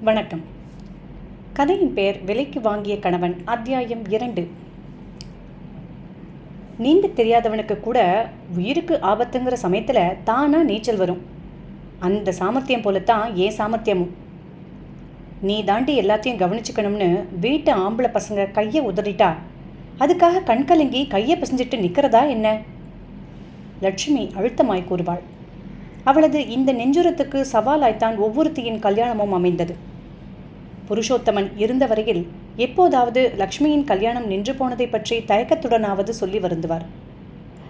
வணக்கம். கதையின் பெயர் விலைக்கு வாங்கிய கணவன் அத்தியாயம் இரண்டு. நீந்த தெரியாதவனுக்கு கூட உயிருக்கு ஆபத்துங்கிற சமயத்தில் தானா நீச்சல் வரும். அந்த சாமர்த்தியம் போலத்தான் ஏன் சாமர்த்தியமும்? நீ தாண்டி எல்லாத்தையும் கவனிச்சுக்கணும்னு வீட்டு ஆம்பளை பசங்க கையை உதறிட்டா? அதுக்காக கண்கலங்கி கையை பிசைஞ்சிட்டு நிற்கிறதா என்ன? லட்சுமி அழுத்தமாய் கூறுவாள். அவளது இந்த நெஞ்சுரத்துக்கு சவாலாய்த்தான் ஒவ்வொருத்தியின் கல்யாணமும் அமைந்தது. புருஷோத்தமன் இருந்த வரையில் எப்போதாவது லக்ஷ்மியின் கல்யாணம் நின்று போனதை பற்றி தயக்கத்துடனாவது சொல்லி வருந்துவார்.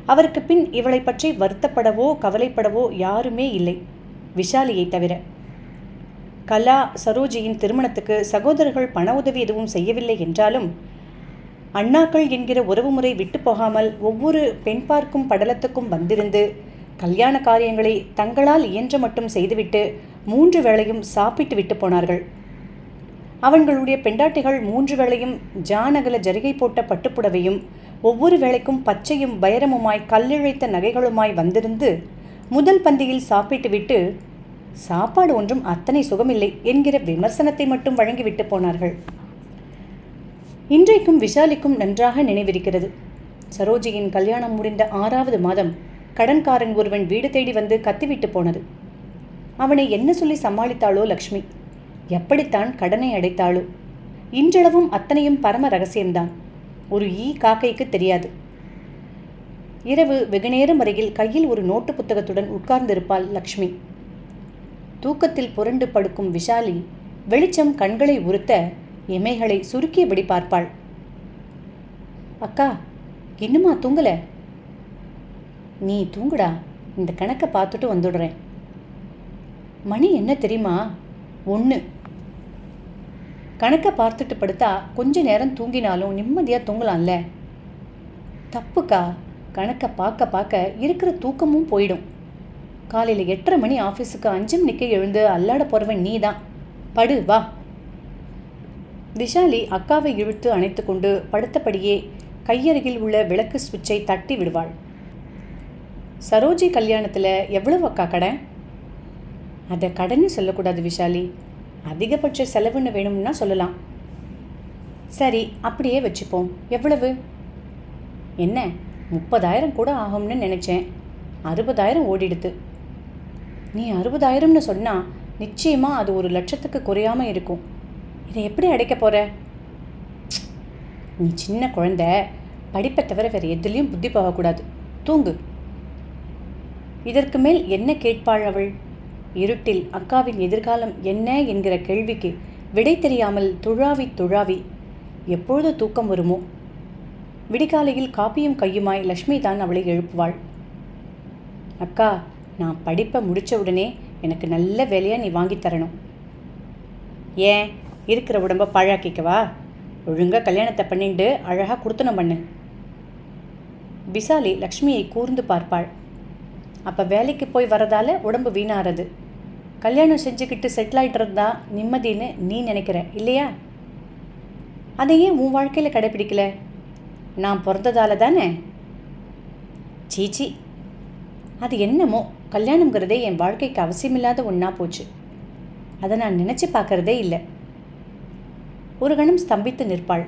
அவருக்கு பின் இவளை பற்றி வருத்தப்படவோ கவலைப்படவோ யாருமே இல்லை விஷாலியை தவிர. கலா சரோஜியின் திருமணத்துக்கு சகோதரர்கள் பண உதவி எதுவும் செய்யவில்லை என்றாலும் அண்ணாக்கள் என்கிற உறவுமுறை விட்டு போகாமல் ஒவ்வொரு பெண் பார்க்கும் படலத்துக்கும் வந்திருந்து கல்யாண காரியங்களை தங்களால் இயன்ற மட்டும் செய்துவிட்டு மூன்று வேளையும் சாப்பிட்டு விட்டு போனார்கள். அவர்களுடைய பெண்டாட்டிகள் மூன்று வேளையும் ஜானகல ஜரிகை போட்ட பட்டுப்புடவையும் ஒவ்வொரு வேளைக்கும் பச்சையும் வைரமுமாய் கல்லிழைத்த நகைகளுமாய் வந்திருந்து முதல் பந்தியில் சாப்பிட்டு விட்டு சாப்பாடு ஒன்றும் அத்தனை சுகமில்லை என்கிற விமர்சனத்தை மட்டும் வழங்கிவிட்டு போனார்கள். இன்றைக்கும் விஷாலிக்கும் நன்றாக நினைவிருக்கிறது. சரோஜியின் கல்யாணம் முடிந்த ஆறாவது மாதம் கடன்காரன் ஒருவன் வீடு தேடி வந்து கத்திவிட்டு போனது. அவனை என்ன சொல்லி சமாளித்தாளோ லக்ஷ்மி? எப்படித்தான் கடனை அடைத்தாளோ? இன்றளவும் அத்தனையும் பரம ரகசியம்தான். ஒரு ஈ காக்கைக்கு தெரியாது. இரவு வெகுநேரம் வரையில் கையில் ஒரு நோட்டு புத்தகத்துடன் உட்கார்ந்திருப்பாள் லக்ஷ்மி. தூக்கத்தில் புரண்டு படுக்கும் விஷாலி வெளிச்சம் கண்களை உறுத்த எமைகளை சுருக்கியபடி பார்ப்பாள். அக்கா இன்னுமா தூங்கலை? நீ தூங்குடா. இந்த கணக்கை பார்த்துட்டு வந்துடுறேன். மணி என்ன தெரியுமா? ஒன்று கணக்கை பார்த்துட்டு படுத்தா கொஞ்ச நேரம் தூங்கினாலும் நிம்மதியாக தூங்கலாம்ல? தப்புக்கா. கணக்கை பார்க்க பார்க்க இருக்கிற தூக்கமும் போயிடும். காலையில் எட்டரை மணி ஆஃபீஸுக்கு அஞ்சு மணிக்கு எழுந்து அல்லாட போகிறவன் நீ தான் படு வா. விஷாலி அக்காவை இழுத்து அணைத்து கொண்டு படுத்தபடியே கையருகில் உள்ள விளக்கு சுவிட்சை தட்டி விடுவாள். சரோஜி கல்யாணத்தில் எவ்வளவு அக்கா கடன் அதை கடன்னு சொல்லக்கூடாது விஷாலி. அதிகபட்ச செலவுன்னு வேணும்னா சொல்லலாம். சரி அப்படியே வச்சுப்போம். எவ்வளவு? என்ன? முப்பதாயிரம் கூட ஆகும்னு நினச்சேன். அறுபதாயிரம் ஓடிடுது நீ அறுபதாயிரம்னு சொன்னால் நிச்சயமாக அது ஒரு லட்சத்துக்கு குறையாமல் இருக்கும். இதை எப்படி அடைக்க போகிற நீ சின்ன குழந்த படிப்பை தவிர வேறு எதுலேயும் புத்தி போகக்கூடாது. தூங்கு. இதற்கு மேல் என்ன கேட்பாள் அவள்? இருட்டில் அக்காவின் எதிர்காலம் என்ன என்கிற கேள்விக்கு விடை தெரியாமல் துழாவி துழாவி எப்பொழுது தூக்கம் வருமோ? விடிகாலையில் காப்பியும் கையுமாய் லக்ஷ்மி தான் அவளை எழுப்புவாள். அக்கா நான் படிப்பை முடித்த உடனே எனக்கு நல்ல வேலையாக நீ வாங்கித் தரணும். ஏன்? இருக்கிற உடம்ப பாழாக்கிக்கவா? ஒழுங்காக கல்யாணத்தை பண்ணிட்டு அழகாக கொடுத்தனம் பண்ணு. விசாலி லக்ஷ்மியை கூர்ந்து பார்ப்பாள். அப்போ வேலைக்கு போய் வரதால உடம்பு வீணாறது. கல்யாணம் செஞ்சுக்கிட்டு செட்டில் ஆகிட்டு இருந்தா நிம்மதின்னு நீ நினைக்கிற இல்லையா? அதை ஏன் உன் வாழ்க்கையில் கடைப்பிடிக்கல நான் பிறந்ததால தானே? சீச்சி அது என்னமோ கல்யாணங்கிறதே என் வாழ்க்கைக்கு அவசியமில்லாத ஒன்றா போச்சு. அதை நான் நினச்சி பார்க்கறதே இல்லை. ஒரு கணம் ஸ்தம்பித்து நிற்பாள்.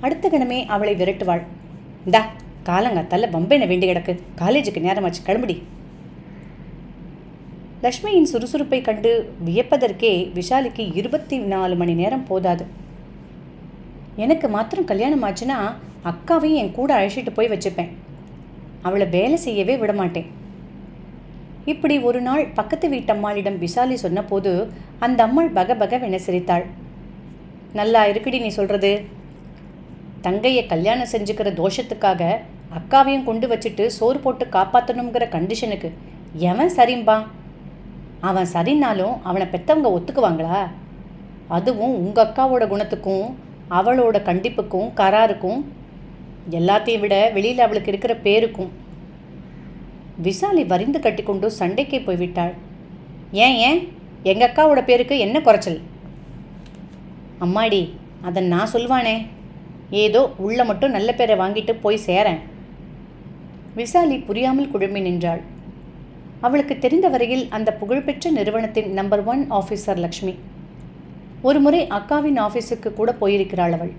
அடுத்த கணமே அவளை விரட்டுவாள். இந்தா காலங்காத்தால பம்பென வேண்டி கிடக்கு. காலேஜுக்கு நேரமாச்சு கிளம்புடி. லக்ஷ்மியின் சுறுசுறுப்பை கண்டு வியப்பதற்கே விஷாலிக்கு இருபத்தி நாலு மணி நேரம் போதாது. எனக்கு மாத்திரம் கல்யாணம் ஆச்சுன்னா அக்காவையும் என் கூட அழைச்சிட்டு போய் வச்சுப்பேன். அவளை வேலை செய்யவே விட மாட்டேன். இப்படி ஒரு நாள் பக்கத்து வீட்டம்மாளிடம் விசாலி சொன்னபோது அந்த அம்மாள் பகபகவென சிரித்தாள். நல்லா இருக்குடி நீ சொல்கிறது தங்கையை கல்யாணம் செஞ்சுக்கிற தோஷத்துக்காக அக்காவையும் கொண்டு வச்சுட்டு சோறு போட்டு காப்பாற்றணுங்கிற கண்டிஷனுக்கு எவன் சரிம்பான் அவன் சரின்னாலும் அவனை பெற்றவங்க ஒத்துக்குவாங்களா? அதுவும் உங்கள் அக்காவோட குணத்துக்கும் அவளோட கண்டிப்புக்கும் கராருக்கும் எல்லாத்தையும் விட வெளியில் அவளுக்கு இருக்கிற பேருக்கும். விசாலி வரிந்து கட்டிக்கொண்டு சண்டைக்கே போய்விட்டாள். ஏன் ஏன்? எங்கள் அக்காவோட பேருக்கு என்ன குறைச்சல்? அம்மாடி அதை நான் சொல்வானே. ஏதோ உள்ள மட்டும் நல்ல பேரை வாங்கிட்டு போய் சேரேன். விசாலி புரியாமல் குழுமி நின்றாள். அவளுக்கு தெரிந்த வரையில் அந்த புகழ்பெற்ற நிறுவனத்தின் நம்பர் ஒன் ஆஃபீஸர் லக்ஷ்மி. ஒரு முறை அக்காவின் ஆஃபீஸுக்கு கூட போயிருக்கிறாள் அவள்.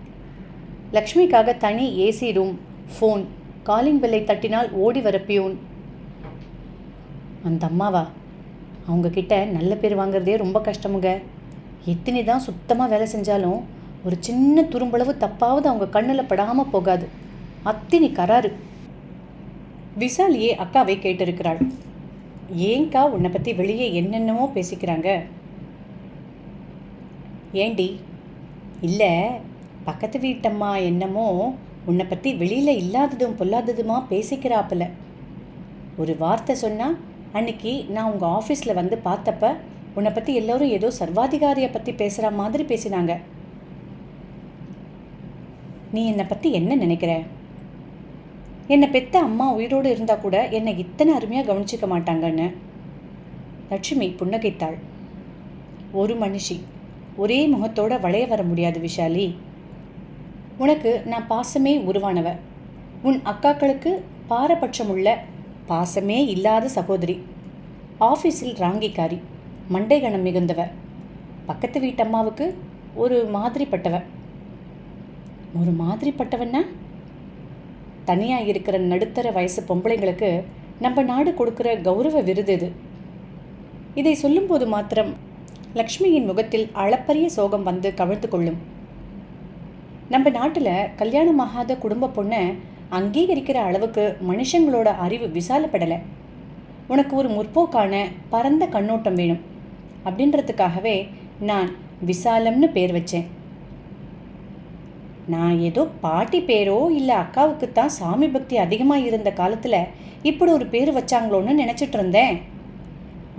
லக்ஷ்மிக்காக தனி ஏசி ரூம் ஃபோன் காலிங் பெல்லை தட்டினால் ஓடி வர பியூன். அந்த அம்மாவா? அவங்க கிட்ட நல்ல பேர் வாங்குறதே ரொம்ப கஷ்டமுங்க. எத்தனை தான் சுத்தமாக வேலை செஞ்சாலும் ஒரு சின்ன துரும்பளவு தப்பாவது அவங்க கண்ணில் படாமல் போகாது. அத்தினி கராரு விசாலியே அக்காவை கேட்டிருக்கிறாள். ஏங்க்கா உன்னை பற்றி வெளியே என்னென்னமோ பேசிக்கிறாங்க. ஏண்டி? இல்லை பக்கத்து வீட்டம்மா என்னமோ உன்னை பற்றி வெளியில் இல்லாததும் பொல்லாததுமா பேசிக்கிறாப்புல. ஒரு வார்த்தை சொன்னால் அன்னைக்கு நான் உங்கள் ஆஃபீஸில் வந்து பார்த்தப்ப உன்னை பற்றி எல்லோரும் ஏதோ சர்வாதிகாரியை பற்றி பேசுகிற மாதிரி பேசினாங்க. நீ என்னை பற்றி என்ன நினைக்கிற? என்னை பெத்த அம்மா உயிரோடு இருந்தால் கூட என்னை இத்தனை அருமையாக கவனிச்சிக்க மாட்டாங்கன்னு. லட்சுமி புன்னகைத்தாள். ஒரு மனுஷி ஒரே முகத்தோட வளைய வர முடியாது விஷாலி. உனக்கு நான் பாசமே உருவானவ. உன் அக்காக்களுக்கு பாரபட்சமுள்ள பாசமே இல்லாத சகோதரி. ஆஃபீஸில் ராங்கிக்காரி மண்டைகணம் மிகுந்தவ. பக்கத்து வீட்டம்மாவுக்கு ஒரு மாதிரிப்பட்டவ. ஒரு மாதிரிப்பட்டவன்னா? தனியாக இருக்கிற நடுத்தர வயசு பொம்பளைங்களுக்கு நம்ம நாடு கொடுக்குற கௌரவ விருது இது. இதை சொல்லும்போது மாத்திரம் லக்ஷ்மியின் முகத்தில் அளப்பரிய சோகம் வந்து கவிழ்த்து கொள்ளும். நம்ம நாட்டில் கல்யாணமாகாத குடும்ப பொண்ணை அங்கீகரிக்கிற அளவுக்கு மனுஷங்களோட அறிவு விசாலப்படலை. உனக்கு ஒரு முற்போக்கான பரந்த கண்ணோட்டம் வேணும். அப்படின்றதுக்காகவே நான் விசாலம்னு பேர் வச்சேன். நான் ஏதோ பாட்டி பேரோ இல்லை அக்காவுக்கு தான் சாமி பக்தி அதிகமாக இருந்த காலத்தில் இப்படி ஒரு பேர் வச்சாங்களோன்னு நினச்சிட்டு இருந்தேன்.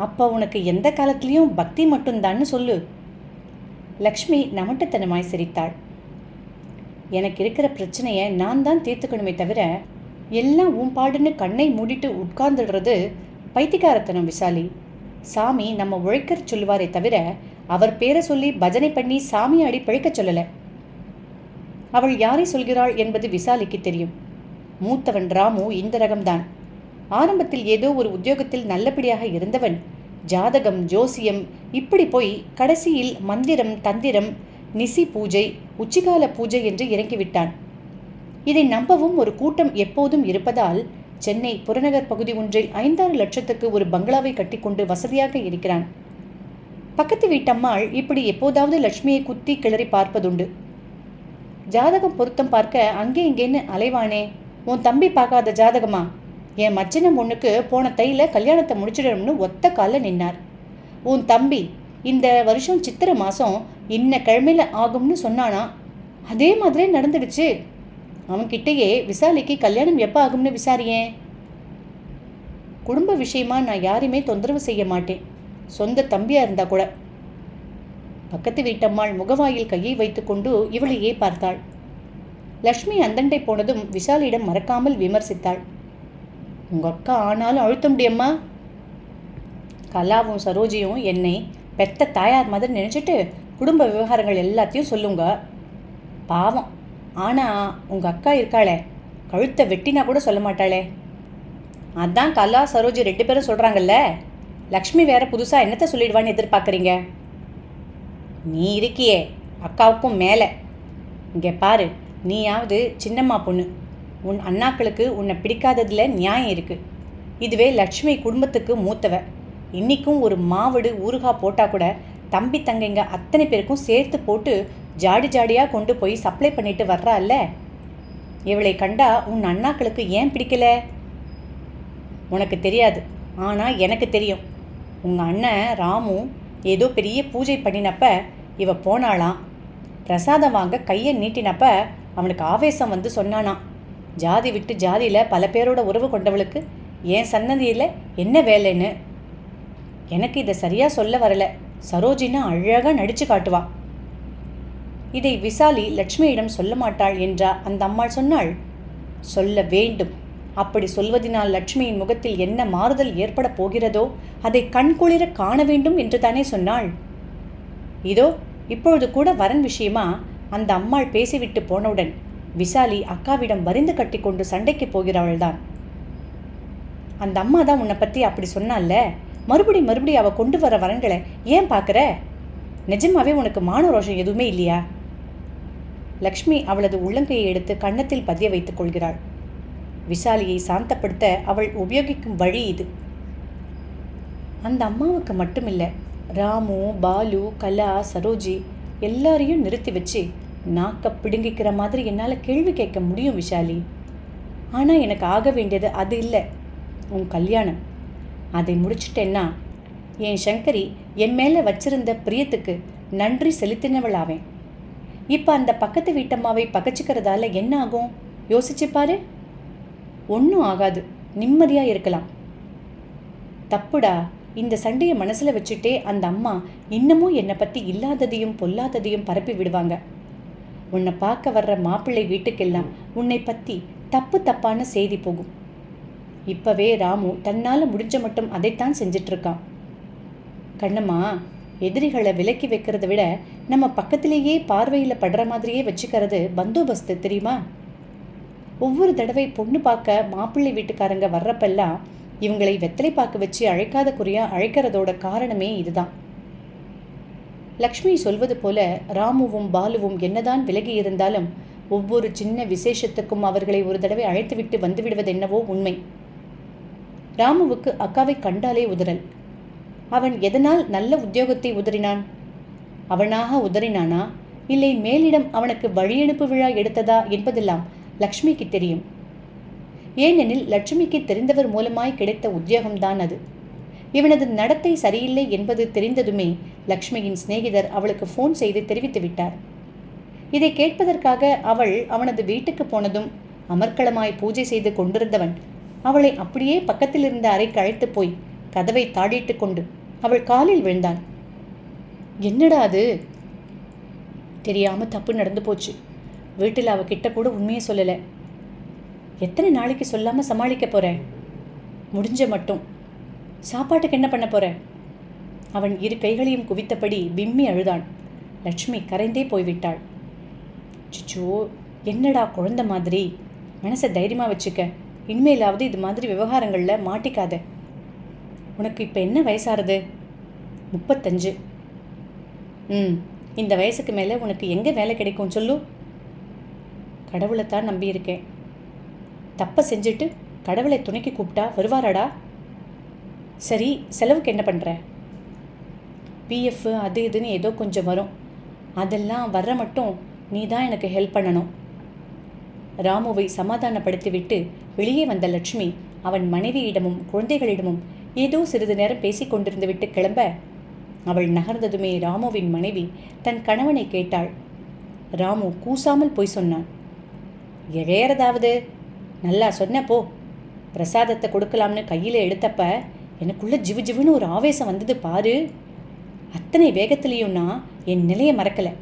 அப்போ உனக்கு எந்த காலத்துலேயும் பக்தி மட்டும்தான்னு சொல்லு. லக்ஷ்மி நமட்டத்தனமாய் சிரித்தாள். எனக்கு இருக்கிற பிரச்சனையை நான் தான் தீர்த்துக்கணுமே தவிர எல்லாம் உன் பாடுன்னு கண்ணை மூடிட்டு உட்கார்ந்துடுறது பைத்தியக்காரத்தனம் விசாலி. சாமி நம்ம உழைக்கிற சொல்லுவாரே தவிர அவர் பேரை சொல்லி பஜனை பண்ணி சாமியை அடி பிழைக்க சொல்லலை. அவள் யாரை சொல்கிறாள் என்பது விசாலிக்கு தெரியும். மூத்தவன் ராமு இந்த ரகம்தான் ஆரம்பத்தில் ஏதோ ஒரு உத்தியோகத்தில் நல்லபடியாக இருந்தவன். ஜாதகம் ஜோசியம் இப்படி போய் கடைசியில் மந்திரம் தந்திரம் நிசி பூஜை உச்சிகால பூஜை என்று இறங்கிவிட்டான். இதை நம்பவும் ஒரு கூட்டம் எப்போதும் இருப்பதால் சென்னை புறநகர் பகுதி ஒன்றில் ஐந்தாறு லட்சத்துக்கு ஒரு பங்களாவை கட்டிக்கொண்டு வசதியாக இருக்கிறான். பக்கத்து வீட்டம்மாள் இப்படி எப்போதாவது லட்சுமியை குத்தி கிளறி பார்ப்பதுண்டு. ஜாதகம் பொருத்தம் பார்க்க அங்கே இங்கேன்னு அலைவானே. உன் தம்பி பார்க்காத ஜாதகமா? என் மச்சினம் பொண்ணுக்கு போன தையில கல்யாணத்தை முடிச்சிடணும்னு ஒத்த காலில் நின்னார். உன் தம்பி இந்த வருஷம் சித்திரை மாதம் இன்ன கிழமையில் ஆகும்னு சொன்னானா? அதே மாதிரியே நடந்துடுச்சு. அவன்கிட்டயே விசாலிக்கு கல்யாணம் எப்போ ஆகும்னு விசாரியேன் குடும்ப விஷயமா நான் யாரையுமே தொந்தரவு செய்ய மாட்டேன். சொந்த தம்பியாக இருந்தால் கூட. பக்கத்து வீட்டம்மாள் முகவாயில் கையை வைத்துக்கொண்டு இவளையே பார்த்தாள். லக்ஷ்மி அந்தண்டை போனதும் விஷாலிடம் மறக்காமல் விமர்சித்தாள். உங்கள் அக்கா ஆனாலும் அழுத்த முடியம்மா? கலாவும் சரோஜியும் என்னை பெத்த தாயார் மாதிரி நினச்சிட்டு குடும்ப விவகாரங்கள் எல்லாத்தையும் சொல்லுங்க. பாவம். ஆனால் உங்கள் அக்கா இருக்காளே. கழுத்தை வெட்டினா கூட சொல்ல மாட்டாளே. அதான் கலா சரோஜி ரெண்டு பேரும் சொல்கிறாங்கல்ல லக்ஷ்மி வேற புதுசாக என்னத்தை சொல்லிடுவான்னு எதிர்பார்க்குறீங்க? நீ இருக்கியே அக்காவுக்கும் மேலே. இங்கே பாரு நீயாவது சின்னம்மா பொண்ணு. உன் அண்ணாக்களுக்கு உன்னை பிடிக்காததில் நியாயம் இருக்குது இதுவே லக்ஷ்மி குடும்பத்துக்கு மூத்தவ. இன்றைக்கும் ஒரு மாவடு ஊறுகாய் போட்டால் கூட தம்பி தங்கைங்க அத்தனை பேருக்கும் சேர்த்து போட்டு ஜாடி ஜாடியாக கொண்டு போய் சப்ளை பண்ணிட்டு வர்றால்ல? இவளை கண்டா உன் அண்ணாக்களுக்கு ஏன் பிடிக்கல? உனக்கு தெரியாது ஆனால் எனக்கு தெரியும். உங்கள் அண்ணன் ராமு ஏதோ பெரிய பூஜை பண்ணினப்ப இவ போனாளாம். பிரசாதம் வாங்க கையை நீட்டினப்ப அவனுக்கு ஆவேசம் வந்து சொன்னானாம். ஜாதி விட்டு ஜாதியில் பல பேரோட உறவு கொண்டவளுக்கு என் சன்னதியில் என்ன வேலைன்னு? எனக்கு இதை சரியாக சொல்ல வரல. சரோஜினா அழகாக நடித்து காட்டுவா. இதை விசாலி லட்சுமியிடம் சொல்ல மாட்டாள் என்றா அந்த அம்மாள் சொன்னாள். சொல்ல வேண்டும். அப்படி சொல்வதினால் லட்சுமியின் முகத்தில் என்ன மாறுதல் ஏற்பட போகிறதோ அதை கண்குளிர காண வேண்டும் என்று தானே சொன்னாள். இதோ இப்பொழுது கூட வரன் விஷயமா அந்த அம்மாள் பேசிவிட்டு போனவுடன் விசாலி அக்காவிடம் வரிந்து கட்டிக்கொண்டு சண்டைக்கு போகிறவள்தான் அந்த அம்மா தான் உன்னை பற்றி அப்படி சொன்னால மறுபடி மறுபடி அவள் கொண்டு வர வரன்களை ஏன் பார்க்குற நிஜமாவே உனக்கு மான ரோஷம் எதுவுமே இல்லையா? லக்ஷ்மி அவளது உள்ளங்கையை எடுத்து கன்னத்தில் பதிய வைத்துக் கொள்கிறாள். விசாலியை சாந்தப்படுத்த அவள் உபயோகிக்கும் வழி இது. அந்த அம்மாவுக்கு மட்டுமில்லை ராமு பாலு கலா சரோஜி எல்லாரையும் நிறுத்தி வச்சு நாக்க பிடுங்கிக்கிற மாதிரி என்னால் கேள்வி கேட்க முடியும் விஷாலி. ஆனால் எனக்கு ஆக வேண்டியது அது இல்லை உன் கல்யாணம். அதை முடிச்சிட்டேன்னா என் சங்கரி என் மேலே வச்சிருந்த பிரியத்துக்கு நன்றி செலுத்தினவளாவேன். இப்போ அந்த பக்கத்து வீட்டம்மாவை பகச்சிக்கிறதால என்ன ஆகும்? யோசிச்சு பாரு. ஒன்றும் ஆகாது. நிம்மதியாக இருக்கலாம். தப்புடா. இந்த சண்டையை மனசில் வச்சுட்டே அந்த அம்மா இன்னமும் என்னை பற்றி இல்லாததையும் பொல்லாததையும் பரப்பி விடுவாங்க. உன்னை பார்க்க வர்ற மாப்பிள்ளை வீட்டுக்கெல்லாம் உன்னை பற்றி தப்பு தப்பான செய்தி போகும். இப்போவே ராமு தன்னால் முடிஞ்ச மட்டும் அதைத்தான் செஞ்சிட்ருக்கான். கண்ணம்மா எதிரிகளை விலக்கி வைக்கிறத விட நம்ம பக்கத்திலேயே பார்வையில் படுற மாதிரியே வச்சுக்கிறது பந்தோபஸ்து தெரியுமா? ஒவ்வொரு தடவை பொண்ணு பார்க்க மாப்பிள்ளை வீட்டுக்காரங்க வர்றப்பெல்லாம் இவங்களை வெத்தலை பார்க்க வச்சு அழைக்காத குறியா அழைக்கிறதோட காரணமே இதுதான். லக்ஷ்மி சொல்வது போல ராமுவும் பாலுவும் என்னதான் விலகி இருந்தாலும் ஒவ்வொரு சின்ன விசேஷத்துக்கும் அவர்களை ஒரு தடவை அழைத்துவிட்டு வந்துவிடுவது என்னவோ உண்மை. ராமுவுக்கு அக்காவை கண்டாலே உதறல் அவன் எதனால் நல்ல உத்தியோகத்தை உதறினான்? அவனாக உதறினானா? இல்லை மேலிடம் அவனுக்கு வழியனுப்பு விழா எடுத்ததா என்பதெல்லாம் லக்ஷ்மிக்கு தெரியும். ஏனெனில் லட்சுமிக்கு தெரிந்தவர் மூலமாய் கிடைத்த உத்தியோகம்தான் அது. இவனது நடத்தை சரியில்லை என்பது தெரிந்ததுமே லக்ஷ்மியின் சிநேகிதர் அவளுக்கு ஃபோன் செய்து தெரிவித்து விட்டார். இதை கேட்பதற்காக அவள் அவனது வீட்டுக்கு போனதும் அமர்க்களமாய் பூஜை செய்து கொண்டிருந்தவன் அவளை அப்படியே பக்கத்தில் இருந்த அறைக்கு அழைத்து போய் கதவை தாடிட்டு கொண்டு அவள் காலில் விழுந்தான். என்னடா அது? தெரியாம தப்பு நடந்து போச்சு. வீட்டில் அவகிட்ட கூட உண்மையை சொல்லலை. எத்தனை நாளைக்கு சொல்லாமல் சமாளிக்க போகிற முடிஞ்ச மட்டும். சாப்பாட்டுக்கு என்ன பண்ண போகிற அவன் இரு கைகளையும் குவித்தபடி பிம்மி அழுதான். லட்சுமி கரைந்தே போய்விட்டாள். சிச்சோ என்னடா குழந்த மாதிரி? மனசை தைரியமாக வச்சுக்க. இனிமேலாவது இது மாதிரி விவகாரங்களில் மாட்டிக்காத. உனக்கு இப்போ என்ன வயசாகிறது முப்பத்தஞ்சு. ம் இந்த வயசுக்கு மேலே உனக்கு எங்கே வேலை கிடைக்கும் சொல்லு. கடவுளை தான் நம்பியிருக்கேன். தப்பை செஞ்சுட்டு கடவுளை துணைக்கு கூப்பிட்டா வருவாராடா? சரி செலவுக்கு என்ன பண்ணுற பிஎஃப் அது இதுன்னு ஏதோ கொஞ்சம் வரும். அதெல்லாம் வர்ற மட்டும் நீ தான் எனக்கு ஹெல்ப் பண்ணணும். ராமுவை சமாதானப்படுத்திவிட்டு வெளியே வந்த லட்சுமி அவன் மனைவியிடமும் குழந்தைகளிடமும் ஏதோ சிறிது நேரம் பேசிக் கொண்டிருந்து விட்டு கிளம்ப அவள் நகர்ந்ததுமே ராமுவின் மனைவி தன் கணவனை கேட்டாள். ராமு கூசாமல் போய் சொன்னான். இழையறதாவது நல்லா சொன்ன போ. பிரசாதத்தை கொடுக்கலாம்னு கையில் எடுத்தப்ப எனக்குள்ளே ஜிவு ஜிவுன்னு ஒரு ஆவேசம் வந்தது பாரு. அத்தனை வேகத்துலேயும் நான் என் நிலையை மறக்கலை.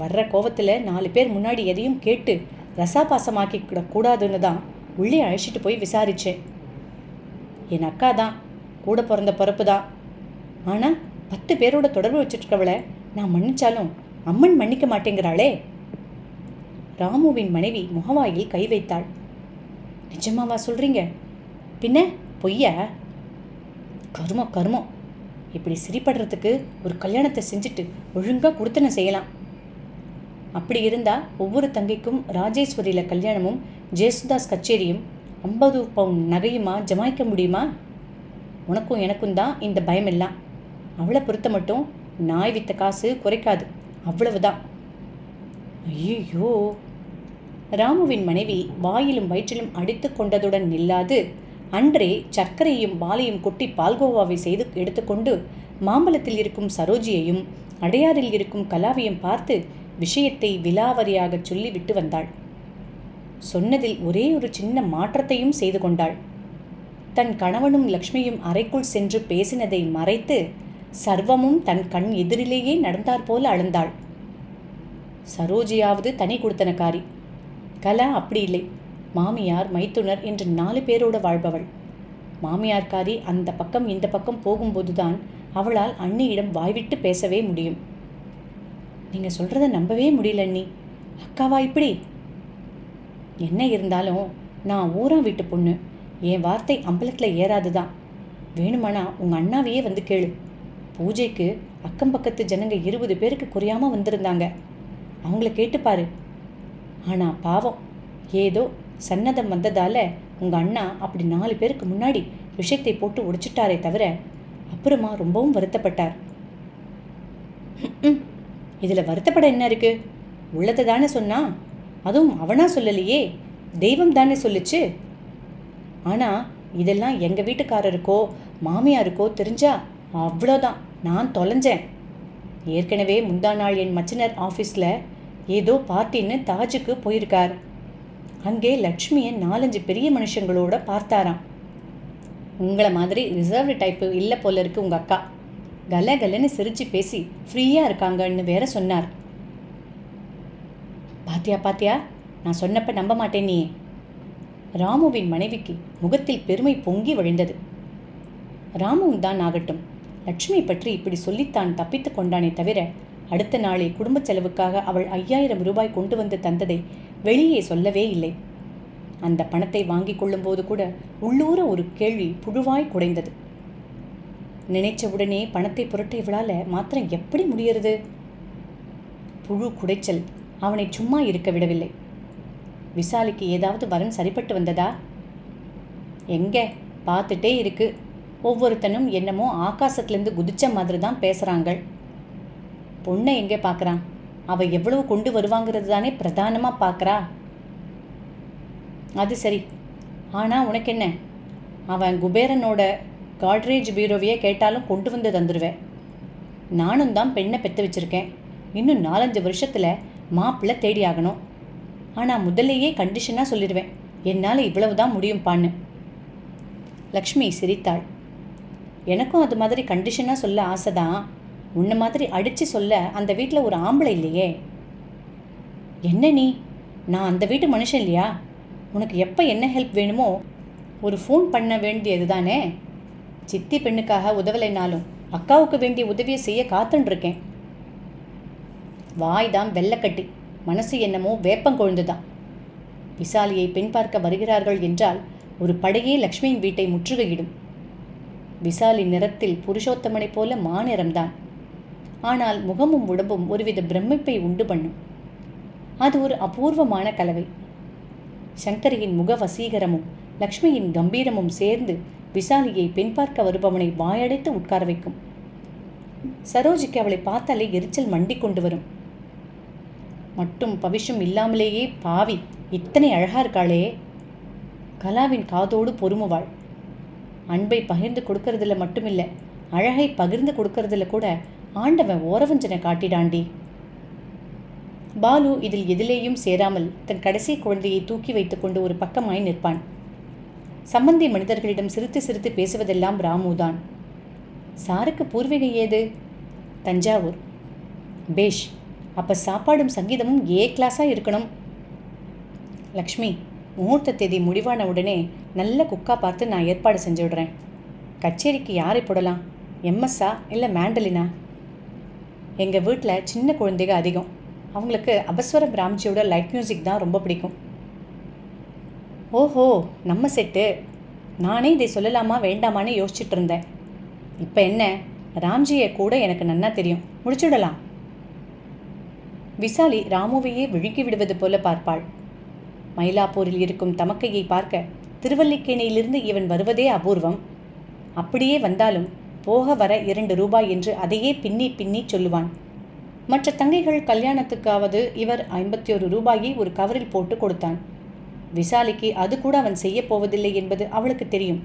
வர்ற கோவத்தில் நாலு பேர் முன்னாடி எதையும் கேட்டு ரசாபாசமாக்கி கூடாதுன்னு தான் உள்ளே அழைச்சிட்டு போய் விசாரித்தேன் என் அக்கா தான். கூட பிறந்த பிறப்பு தான். ஆனால் பத்து பேரோட தொடர்பு வச்சுட்ருக்கவளை நான் மன்னிச்சாலும் அம்மன் மன்னிக்க மாட்டேங்கிறாளே. ராமுவின் மனைவி முகவாயில் கை வைத்தாள். நிஜமாவா சொல்கிறீங்க பின்ன பொய்யா? கருமம் கருமம். இப்படி சிரிப்படுறதுக்கு ஒரு கல்யாணத்தை செஞ்சுட்டு ஒழுங்காக கொடுத்தன செய்யலாம். அப்படி இருந்தால் ஒவ்வொரு தங்கைக்கும் ராஜேஸ்வரியில் கல்யாணமும் ஜேசுதாஸ் கச்சேரியும் ஐம்பது பவுன் நகையுமா ஜமாய்க்க முடியுமா? உனக்கும் எனக்கும் தான் இந்த பயம் எல்லாம் அவளை பொறுத்த மட்டும் நாய் வித்த காசு குறைக்காது. அவ்வளவுதான். ஐயோ ராமுவின் மனைவி வாயிலும் வயிற்றிலும் அடித்து கொண்டதுடன் நில்லாது அன்றே சர்க்கரையும் பாலையும் கொட்டி பால்கோவாவை செய்து எடுத்துக்கொண்டு மாம்பழத்தில் இருக்கும் சரோஜியையும் அடையாறில் இருக்கும் கலாவையும் பார்த்து விஷயத்தை விலாவரியாக சொல்லிவிட்டு வந்தாள். சொன்னதில் ஒரே ஒரு சின்ன மாற்றத்தையும் செய்து கொண்டாள். தன் கணவனும் லக்ஷ்மியும் அறைக்குள் சென்று பேசினதை மறைத்து சர்வமும் தன் கண் எதிரிலேயே நடந்தாற்போல அழுந்தாள். சரோஜியாவது தனி கொடுத்தனக்காரி. கலா அப்படி இல்லை. மாமியார் மைத்துனர் என்று நாலு பேரோட வாழ்பவள். மாமியார்காரி அந்த பக்கம் இந்த பக்கம் போகும்போதுதான் அவளால் அண்ணியிடம் வாய்விட்டு பேசவே முடியும். நீங்கள் சொல்கிறத நம்பவே முடியல அண்ணி. அக்காவா இப்படி? என்ன இருந்தாலும் நான் ஊரா வீட்டு பொண்ணு. என் வார்த்தை அம்பலத்தில் ஏறாது தான் வேணுமானா உங்கள் அண்ணாவையே வந்து கேளு. பூஜைக்கு அக்கம் பக்கத்து ஜனங்க இருபது பேருக்கு குறையாமல் வந்திருந்தாங்க. அவங்கள கேட்டுப்பாரு ஆனால் பாவம். ஏதோ சன்னதம் வந்ததால உங்கள் அண்ணா அப்படி நாலு பேருக்கு முன்னாடி விஷயத்தை போட்டு உடைச்சிட்டாரே தவிர அப்புறமா ரொம்பவும் வருத்தப்பட்டார். இதில் வருத்தப்பட என்ன இருக்கு? உள்ளதை தானே சொன்னா? அதுவும் அவனா சொல்லலையே. தெய்வம் தானே சொல்லுச்சு. ஆனால் இதெல்லாம் எங்கள் வீட்டுக்காரருக்கோ மாமியாருக்கோ தெரிஞ்சா அவ்வளோதான் நான் தொலைஞ்சேன். ஏற்கனவே முந்தா நாள் என் மச்சினர் ஆஃபீஸில் ஏதோ பார்ட்டின்னு தாஜுக்கு போயிருக்கார். அங்கே லக்ஷ்மியை நாலஞ்சு பெரிய மனுஷங்களோட பார்த்தாராம். உங்களை மாதிரி ரிசர்வ்டு டைப்பு இல்லை போல இருக்கு உங்கள் அக்கா. கல கலன்னு சிரித்து பேசி ஃப்ரீயாக இருக்காங்கன்னு வேற சொன்னார். பாத்தியா பாத்தியா? நான் சொன்னப்ப நம்ப மாட்டேன் நீ ராமுவின் மனைவிக்கு முகத்தில் பெருமை பொங்கி வழிந்தது. ராமுவும் தான் ஆகட்டும். லட்சுமி பற்றி இப்படி சொல்லித்தான் தப்பித்து கொண்டானே தவிர அடுத்த நாளே குடும்ப செலவுக்காக அவள் ஐயாயிரம் ரூபாய் கொண்டு வந்து தந்ததை வெளியே சொல்லவே இல்லை. அந்த பணத்தை வாங்கிக் கொள்ளும்போது கூட உள்ளூர ஒரு கேள்வி புழுவாய் குடைந்தது. நினைச்ச உடனே பணத்தை புரட்ட இவளால் மாத்திரம் எப்படி முடியறது? புழு குடைச்சல் அவனை சும்மா இருக்க விடவில்லை. விசாலிக்கு ஏதாவது வரன் சரிப்பட்டு வந்ததா? எங்க? பார்த்துட்டே இருக்கு. ஒவ்வொருத்தனும் என்னமோ ஆகாசத்துலேருந்து குதிச்ச மாதிரி தான் பேசுகிறாங்க பொண்ணை எங்கே பார்க்குறான் அவள் எவ்வளவு கொண்டு வருவாங்கிறது தானே பிரதானமாக பார்க்குறா? அது சரி. ஆனால் உனக்கு என்ன? அவன் குபேரனோட காட்ரேஜ் பீரோவையே கேட்டாலும் கொண்டு வந்து தந்துடுவேன் நானும் தான் பெண்ணை பெற்று வச்சிருக்கேன். இன்னும் நாலஞ்சு வருஷத்தில் மாப்பிள்ளை தேடி ஆகணும். ஆனால் முதல்லையே கண்டிஷனாக சொல்லிடுவேன் என்னால் இவ்வளவு தான் முடியும்பான்னு லக்ஷ்மி சிரித்தாள். எனக்கும் அது மாதிரி கண்டிஷனாக சொல்ல ஆசை தான். உன்னை மாதிரி அடித்து சொல்ல அந்த வீட்டில் ஒரு ஆம்பளை இல்லையே. என்ன நீ? நான் அந்த வீட்டு மனுஷன் இல்லையா? உனக்கு எப்போ என்ன ஹெல்ப் வேணுமோ ஒரு ஃபோன் பண்ண வேண்டியது தானே சித்தி பெண்ணுக்காக உதவலைனாலும் அக்காவுக்கு வேண்டிய உதவியை செய்ய காத்துன்ருக்கேன் வாய் தான் வெள்ளக்கட்டி மனசு என்னமோ வேப்பங்கொழுந்து தான் விசாலியை பெண் பார்க்க வருகிறார்கள் என்றால் ஒரு படையே லக்ஷ்மியின் வீட்டை முற்றுகையிடும். விசாலி நிறத்தில் புருஷோத்தமனை போல மாநிறம்தான். ஆனால் முகமும் உடம்பும் ஒருவித பிரமிப்பை உண்டு பண்ணும். அது ஒரு அபூர்வமான கலவை. சங்கரியின் முக வசீகரமும் லக்ஷ்மியின் கம்பீரமும் சேர்ந்து விசாலியை பெண் பார்க்க வருபவனை வாயடைத்து உட்கார வைக்கும். சரோஜிக்கு அவளை பார்த்தாலே எரிச்சல் மண்டி கொண்டு வரும். மட்டும் பவிஷம் இல்லாமலேயே பாவி இத்தனை அழகா இருக்காளே. கலாவின் காதோடு பொறுமுவாள். அன்பை பகிர்ந்து கொடுக்கறதுல மட்டுமில்லை அழகை பகிர்ந்து கொடுக்கறதுல கூட ஆண்டவன் ஓரவஞ்சனை காட்டிடாண்டி. பாலு இதில் எதிலேயும் சேராமல் தன் கடைசி குழந்தையை தூக்கி வைத்துக்கொண்டு ஒரு பக்கமாய் நிற்பான். சம்பந்தி மனிதர்களிடம் சிரித்து சிரித்து பேசுவதெல்லாம் ராமுதான். சாருக்கு பூர்வீகம் ஏது? தஞ்சாவூர். பேஷ் அப்போ சாப்பாடும் சங்கீதமும் ஏ கிளாஸாக இருக்கணும். லக்ஷ்மி முகூர்த்த தேதி முடிவான உடனே நல்ல குக்கா பார்த்து நான் ஏற்பாடு செஞ்சு விடுறேன். கச்சேரிக்கு யாரை போடலாம்? எம்எஸ்ஸா இல்லை மேண்டலினா? எங்கள் வீட்டில் சின்ன குழந்தைங்க அதிகம். அவங்களுக்கு அபஸ்வரம் ராம்ஜியோட லைட் மியூசிக் தான் ரொம்ப பிடிக்கும். ஓஹோ நம்ம செட்டு. நானே இதை சொல்லலாமா வேண்டாமான்னு யோசிச்சுட்டு இருந்தேன். இப்போ என்ன? ராம்ஜியை கூட எனக்கு நன்னா தெரியும். முடிச்சுடலாம். விசாலி ராமுவையே விழுங்கி விடுவது போல பார்ப்பாள். மயிலாப்பூரில் இருக்கும் தமக்கையை பார்க்க திருவல்லிக்கேணியிலிருந்து இவன் வருவதே அபூர்வம். அப்படியே வந்தாலும் போக வர இரண்டு ரூபாய் என்று அதையே பின்னி பின்னி சொல்லுவான். மற்ற தங்கைகள் கல்யாணத்துக்காவது இவர் ஐம்பத்தி ஒரு ரூபாயை ஒரு கவரில் போட்டு கொடுத்தான். விசாலிக்கு அது கூட அவன் செய்யப் போவதில்லை என்பது அவளுக்கு தெரியும்.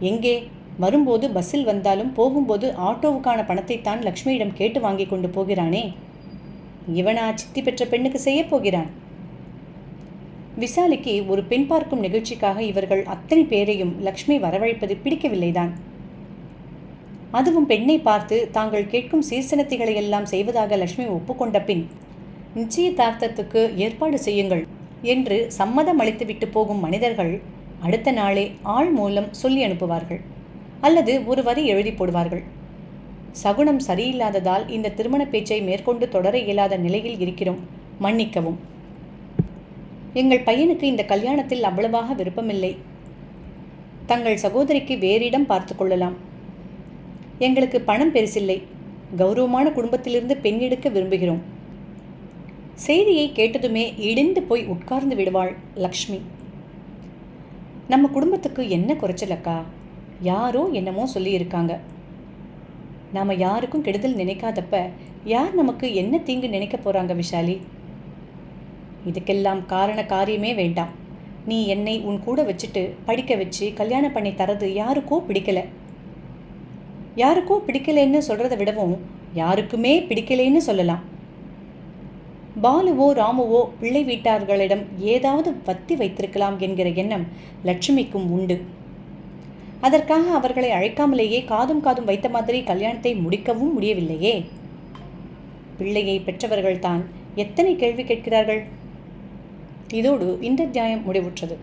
எங்கே? வரும்போது பஸ்ஸில் வந்தாலும் போகும்போது ஆட்டோவுக்கான பணத்தைத்தான் லக்ஷ்மியிடம் கேட்டு வாங்கி கொண்டு போகிறானே? இவனா சித்தி பெற்ற பெண்ணுக்கு செய்யப் போகிறான். விசாலிக்கு ஒரு பெண் பார்க்கும் நிகழ்ச்சிக்காக இவர்கள் அத்தனை பேரையும் லக்ஷ்மி வரவழைப்பது பிடிக்கவில்லைதான். அதுவும் பெண்ணை பார்த்து தாங்கள் கேட்கும் சீர்சனத்திகளை எல்லாம் செய்வதாக லக்ஷ்மி ஒப்புக்கொண்ட பின் நிச்சயதார்த்தத்துக்கு ஏற்பாடு செய்யுங்கள் என்று சம்மதம் அளித்துவிட்டு போகும் மனிதர்கள் அடுத்த நாளே ஆள் மூலம் சொல்லி அனுப்புவார்கள் அல்லது ஒரு வரி எழுதி போடுவார்கள். சகுனம் சரியில்லாததால் இந்த திருமண பேச்சை மேற்கொண்டு தொடர இயலாத நிலையில் இருக்கிறோம் மன்னிக்கவும். எங்கள் பையனுக்கு இந்த கல்யாணத்தில் அவ்வளவாக விருப்பமில்லை. தங்கள் சகோதரிக்கு வேறிடம் பார்த்து கொள்ளலாம். எங்களுக்கு பணம் பெருசில்லை. கௌரவமான குடும்பத்திலிருந்து பெண் எடுக்க விரும்புகிறோம். செய்தியை கேட்டதுமே இடிந்து போய் உட்கார்ந்து விடுவாள் லக்ஷ்மி. நம்ம குடும்பத்துக்கு என்ன குறைச்சல் அக்கா? யாரோ என்னமோ சொல்லியிருக்காங்க. நாம் யாருக்கும் கெடுதல் நினைக்காதப்ப யார் நமக்கு என்ன தீங்கு நினைக்க போகிறாங்க விஷாலி? இதுக்கெல்லாம் காரண காரியமே வேண்டாம். நீ என்னை உன் கூட வச்சுட்டு படிக்க வச்சு கல்யாணம் பண்ணி தரது யாருக்கோ பிடிக்கல. யாருக்கோ பிடிக்கலைன்னு சொல்கிறத விடவும் யாருக்குமே பிடிக்கலைன்னு சொல்லலாம். பாலுவோ ராமுவோ பிள்ளை வீட்டார்களிடம் ஏதாவது வத்தி வைத்திருக்கலாம் என்கிற எண்ணம் லட்சுமிக்கும் உண்டு. அதற்காக அவர்களை அழைக்காமலேயே காதும் காதும் வைத்த மாதிரி கல்யாணத்தை முடிக்கவும் முடியவில்லையே. பிள்ளையை பெற்றவர்கள்தான் எத்தனை கேள்வி கேட்கிறார்கள்? இதோடு இந்த அத்தியாயம் முடிவுற்றது.